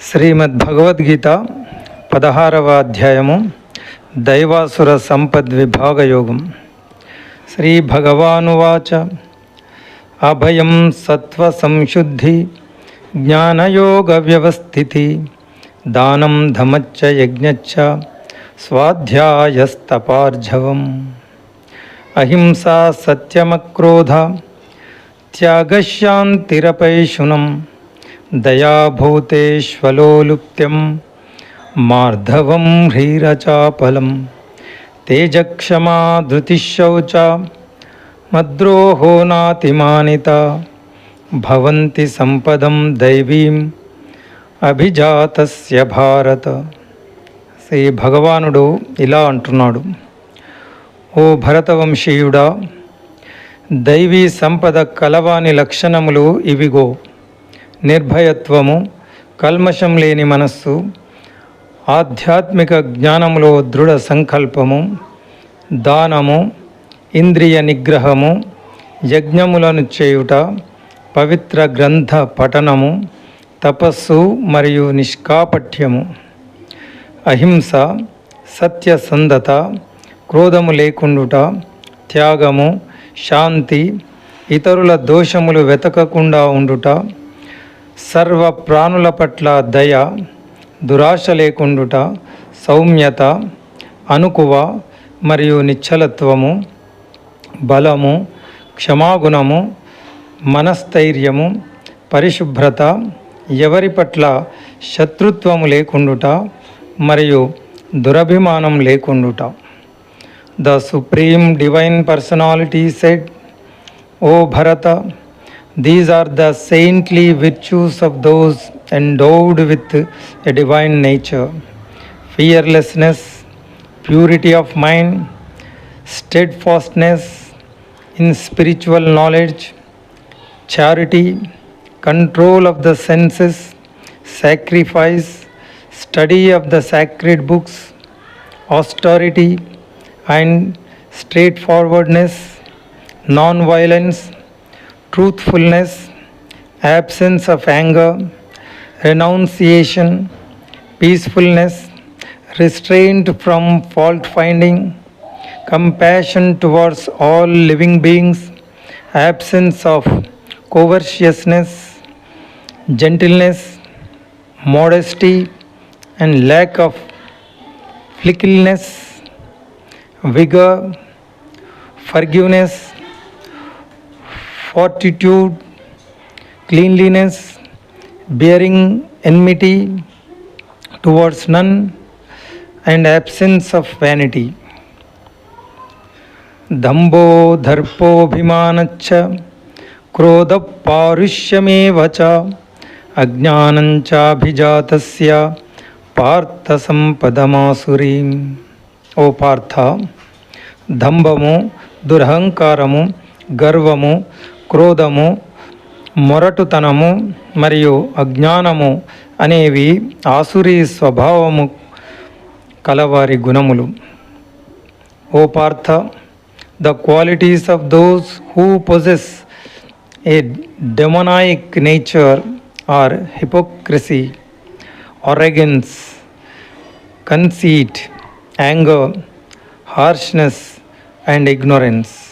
శ్రీమద్భగవద్గీత పదహారవ అధ్యాయము దైవాసుర సంపద్విభాగయోగం శ్రీ భగవానువాచ అభయం సత్వసంశుద్ధి జ్ఞానయోగ వ్యవస్థితి దానం ధమచ్చ యజ్ఞచ్చ స్వాధ్యాయస్తపార్జవం అహింసా సత్యమక్రోధ త్యాగశాంతిరపైశునం దయాభూతేష్వలోలుప్త్యం మార్ధవం హ్రీరచాపలం తేజక్షమా ధృతిశౌచ మద్రోహో నాతిమానిత భవంతి సంపదం దైవీం అభిజాతస్య భారత. శ్రీ భగవానుడు ఇలా అంటున్నాడు. ఓ భరతవంశీయుడా దైవీ సంపద కలవాని లక్షణములు ఇవిగో. నిర్భయత్వము కల్మషం లేని మనస్సు ఆధ్యాత్మిక జ్ఞానములో దృఢ సంకల్పము దానము ఇంద్రియ నిగ్రహము యజ్ఞములను చేయుట పవిత్ర గ్రంథ పఠనము తపస్సు మరియు నిష్కాపఠ్యము. అహింస సత్యసంధత క్రోధము లేకుండుట త్యాగము శాంతి ఇతరుల దోషములు వెతకకుండా ఉండుట సర్వ ప్రాణుల పట్ల దయ దురాశ లేకుండుట సౌమ్యత అనుకువ మరియు నిశ్చలత్వము బలము క్షమాగుణము మనస్థైర్యము పరిశుభ్రత ఎవరి పట్ల శత్రుత్వము లేకుండుట మరియు దురభిమానం లేకుండుట. The supreme divine personality said O Bharata These are the saintly virtues of those endowed with a divine nature. Fearlessness, purity of mind, steadfastness in spiritual knowledge, charity, control of the senses, sacrifice, study of the sacred books, austerity, and straightforwardness, non violence truthfulness, absence of anger, renunciation, peacefulness, restraint from fault finding, compassion towards all living beings, absence of covetousness, gentleness, modesty, and lack of fickleness, vigor, forgiveness, fortitude, cleanliness, bearing enmity towards none, and absence of vanity. దంభో దర్పోభిమానచ్చ క్రోధ పారుష్యమేవ అజ్ఞానం చాభిజాత పార్థ సంపదమాసురి ఓ పార్థ దంభము దురహంకారము గర్వము క్రోధము మొరటుతనము మరియు అజ్ఞానము అనేవి ఆసురీ స్వభావము కలవారి గుణములు ఓ Partha the qualities of those who possess a demonic nature are hypocrisy arrogance, conceit, anger, harshness, and ignorance.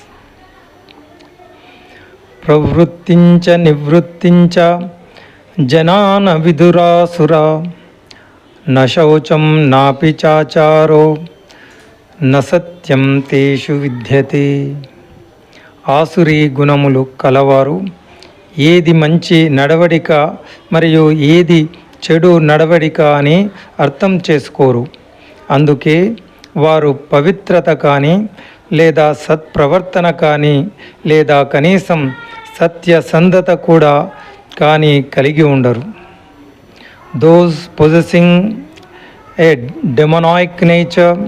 ప్రవృత్తించ నివృత్తించ జనాన విదురాసురా నౌచం నాపి చాచారో న తేషు విద్యతే ఆసురీ గుణములు కలవారు. ఏది మంచి నడవడిక మరియు ఏది చెడు నడవడిక అని అర్థం చేసుకోరు. అందుకే వారు పవిత్రత కానీ లేదా సత్ప్రవర్తన కానీ లేదా కనీసం సత్యసంధత కూడా కానీ కలిగి ఉండరు those possessing a demoniac nature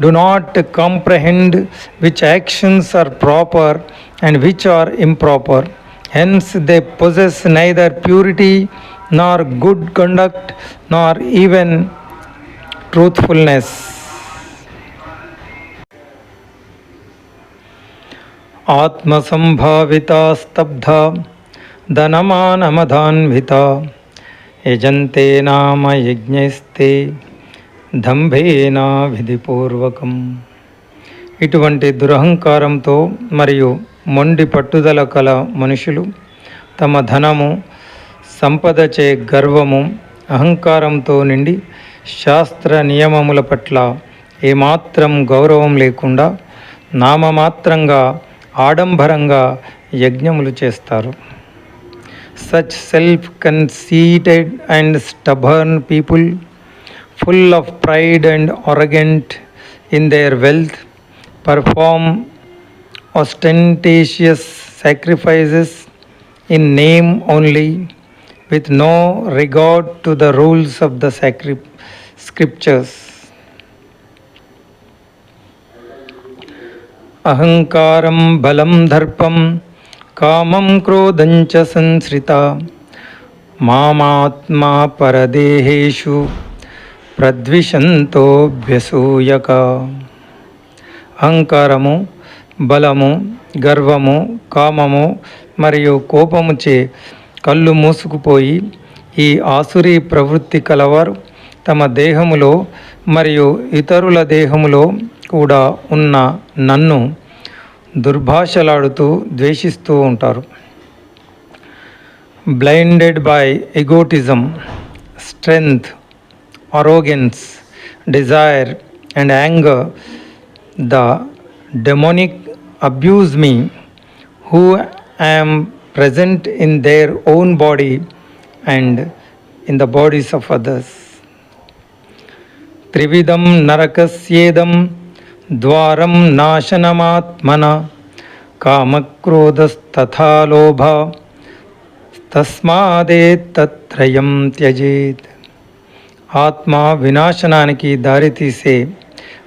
do not comprehend which actions are proper and which are improper. Hence, they possess neither purity nor good conduct nor even truthfulness. ఆత్మసంభావితా స్తబ్ధ ధనమానమధాన్విత యజంతే నామ దంభేనా విధిపూర్వకం ఇటువంటి దురహంకారంతో మరియు మొండి పట్టుదల కల మనుషులు తమ ధనము సంపదచే గర్వము అహంకారంతో నిండి శాస్త్ర నియమముల పట్ల ఏమాత్రం గౌరవం లేకుండా నామమాత్రంగా ఆడంబరంగా యజ్ఞములు చేస్తారు. Such self conceited and stubborn people full of pride and arrogant in their wealth perform ostentatious sacrifices in name only with no regard to the rules of the sacri scriptures అహంకారం బలం దర్పం కామం క్రోధంచ సంశ్రిత. మామాత్మా పరదేహేషు ప్రద్విషంతోభ్యసూయక అహంకారము బలము గర్వము కామము మరియు కోపముచే కళ్ళు మూసుకుపోయి ఈ ఆసురీ ప్రవృత్తి కలవారు తమ దేహములో మరియు ఇతరుల దేహములో కూడా ఉన్న నన్ను దుర్భాషలాడుతూ ద్వేషిస్తూ ఉంటారు. Blinded by egotism strength arrogance desire and anger the demonic abuse me who I'm present in their own body and in the bodies of others త్రివిధం నరకస్యేదం ద్వారం నాశనమాత్మన కామక్రోధస్తథా లోభ తస్మాదే తత్రయం త్యజేత్. ఆత్మ వినాశనానికి దారితీసే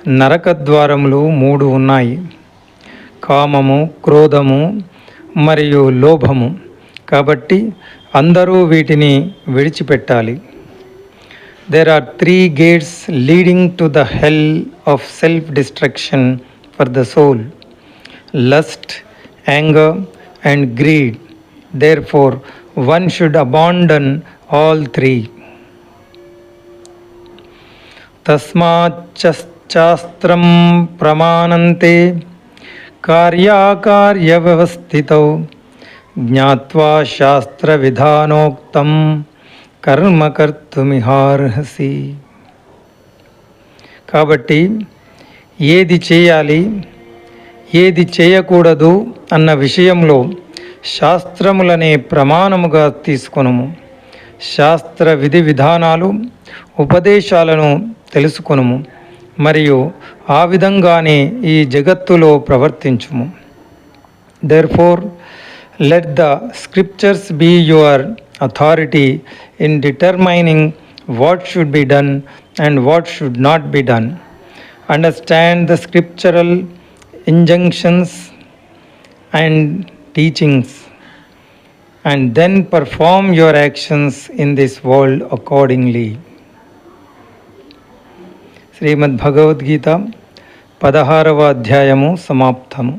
నరక ద్వారములు మూడు ఉన్నాయి. కామము క్రోధము మరియు లోభము. కాబట్టి అందరూ వీటిని విడిచిపెట్టాలి. There are three gates leading to the hell of self destruction for the soul lust, anger, and greed. Therefore, one should abandon all three. तस्माच्चास्त्रं प्रमाणन्ते कार्याकार्यव्यवस्थितौ ज्ञात्वा शास्त्रविधानोक्तम् శాస్త్రవిధానోక్తం కర్మ కర్తుమిహార్హసి కాబట్టి ఏది చేయాలి ఏది చేయకూడదు అన్న విషయంలో శాస్త్రములనే ప్రమాణముగా తీసుకొనుము. శాస్త్ర విధి విధానాలు ఉపదేశాలను తెలుసుకొనుము మరియు ఆ విధంగానే ఈ జగత్తులో ప్రవర్తించుము. Therefore let the scriptures be your Authority in determining what should be done and what should not be done understand the scriptural injunctions and teachings and then perform your actions in this world accordingly. Srimad Bhagavad Gita పదహారవ అధ్యాయము సమాప్తము